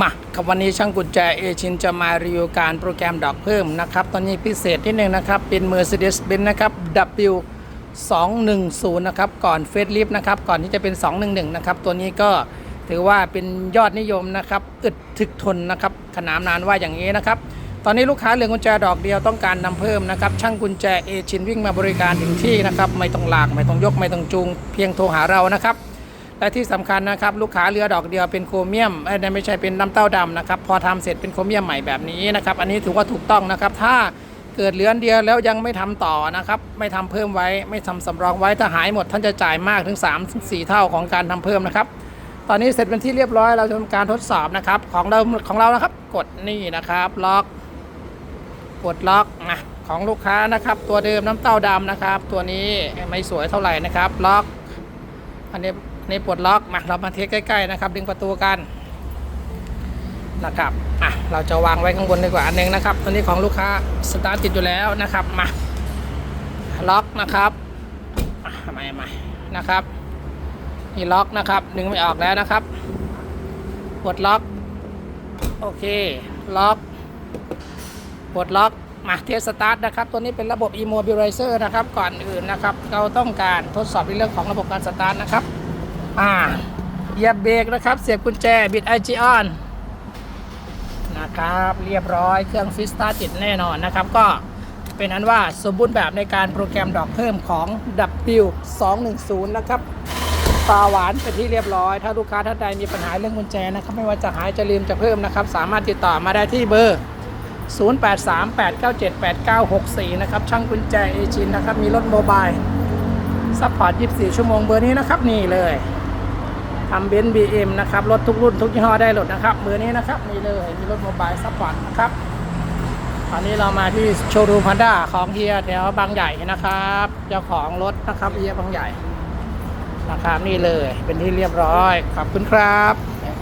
มาครับวันนี้ช่างกุญแจเอชินจะมารีวิวการโปรแกรมดอกเพิ่มนะครับ ตอนนี้พิเศษที่หนึ่งนะครับ เป็น Mercedes-Benz นะครับ W 210นะครับก่อนเฟสลิฟนะครับ ก่อนที่จะเป็น 211 นะครับ ตัวนี้ก็ถือว่าเป็นยอดนิยมนะครับ อึดถึกทนนะครับ ขนามนานว่าอย่างนี้นะครับ ตอนนี้ลูกค้าเหลือกุญแจดอกเดียวต้องการนำเพิ่มนะครับ ช่างกุญแจเอชินวิ่งมาบริการถึงที่นะครับ ไม่ต้องลาก ไม่ต้องยก ไม่ต้องจูง เพียงโทรหาเรานะครับ และที่สำคัญนะครับลูกค้าเรือดอกเดียวเป็นโครเมียมไม่ใช่เป็นน้ำเต้าดำนะครับพอทำเสร็จเป็นโครเมียมใหม่แบบนี้นะครับอันนี้ถือว่าถูกต้องนะครับถ้าเกิดเหลือนเดียวแล้วยังไม่ทำต่อนะครับไม่ทำเพิ่มไว้ไม่ทำสำรองไว้ถ้าหายหมดท่านจะจ่ายมากถึง 3-4 เท่าของการทำเพิ่มนะครับตอนนี้เสร็จเป็นที่เรียบร้อยเราจะทำการทดสอบนะครับของเราของเรานะครับ กดนี่นะครับล็อก กดล็อกนะของลูกค้านะครับ ตัวเดิมน้ำเต้าดำนะครับ ตัวนี้ไม่สวยเท่าไหร่นะครับ ล็อก อันนี้ นนี้ปลดล็อกมาเรามาเทสใกล้ๆนะครับ ดึงประตูกันนะครับอะเราจะวางไว้ข้างบนดีกว่าอันนึงนะครับตัวนี้ของลูกค้าสตาร์ทติดอยู่แล้วนะครับมาล็อกนะครับอะใหม่ใหม่นะครับนี่ล็อกนะครับดึงไม่ออกแล้วนะครับปลดล็อกโอเคล็อกปลดล็อกมาเทสสตาร์ทนะครับ ตัวนี้เป็นระบบ Immobilizer นะครับ ก่อนอื่นนะครับ เราต้องการทดสอบในเรื่องของระบบการสตาร์ทนะครับ อ่าเหยียบเบรกนะครับ เสียบกุญแจบิดไอจีออนนะครับ เรียบร้อยเครื่องฟิสตาติดแน่นอนนะครับ ก็เป็นอันว่าสมบูรณ์แบบในการโปรแกรมดอกเพิ่มของ W 210 นะครับปลาหวานเป็นที่เรียบร้อย ถ้าลูกค้าท่านใดมีปัญหาเรื่องกุญแจนะครับ ไม่ว่าจะหายจะลืมจะเพิ่มนะครับ สามารถติดต่อมาได้ที่เบอร์ 0838978964 นะครับ ช่างกุญแจเอจินนะครับ มีรถโมบายซัพพอร์ต 24 ชั่วโมงเบอร์นี้นะครับ นี่เลย ทำเบนซ์บีเอ็มนะครับ รถทุกรุ่นทุกยี่ห้อได้รถนะครับเบอนี้นะครับมีเลยมีรถโมบายซัพพอร์ตนะครับตอนนี้เรามาที่โชว์รูมพันด้าของเฮียแถวบางใหญ่นะครับ เจ้าของรถนะครับเฮียบางใหญ่นะครับนี่เลยเป็นที่เรียบร้อยขอบคุณครับ